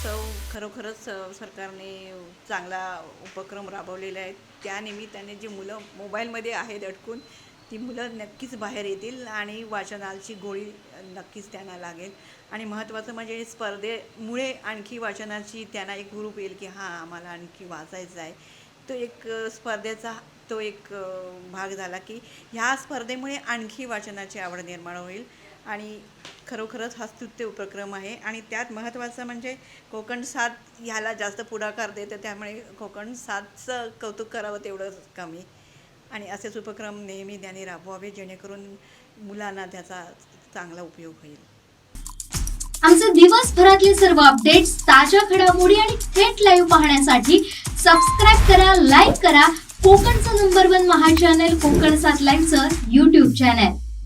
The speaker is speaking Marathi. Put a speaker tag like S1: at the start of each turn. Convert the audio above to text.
S1: वाचन उत्सव खरोखरच सरकारने चांगला उपक्रम राबवलेला आहे. त्यानिमित्ताने जी मुलं मोबाईलमध्ये आहेत अडकून ती मुलं नक्कीच बाहेर येतील आणि वाचनाची गोळी नक्कीच त्यांना लागेल. आणि महत्त्वाचं म्हणजे स्पर्धेमुळे आणखी वाचनाची त्यांना एक ग्रुप येईल की हां आम्हाला आणखी वाचायचं आहे. तो एक स्पर्धेचा तो एक भाग झाला की ह्या स्पर्धेमुळे आणखी वाचनाची आवड निर्माण होईल. आणि खरोखरच हा स्तुत्य उपक्रम आहे. आणि त्यात महत्त्वाचं म्हणजे कोकण सात ह्याला जास्त पुढाकार देतं त्यामुळे कोकण सातचं कौतुक करावं तेवढंच कमी. आणि असेच उपक्रम नेहमी त्यांनी राबवावे जेणेकरून मुलांना त्याचा चांगला उपयोग होईल.
S2: आमचे दिवसभरातले सर्व अपडेट्स ताज्या घडामोडी आणि थेट लाईव्ह पाहण्यासाठी सबस्क्राईब करा लाईक करा. कोकणचं नंबर वन महा चॅनल कोकण सात लाईव्हचं युट्यूब चॅनल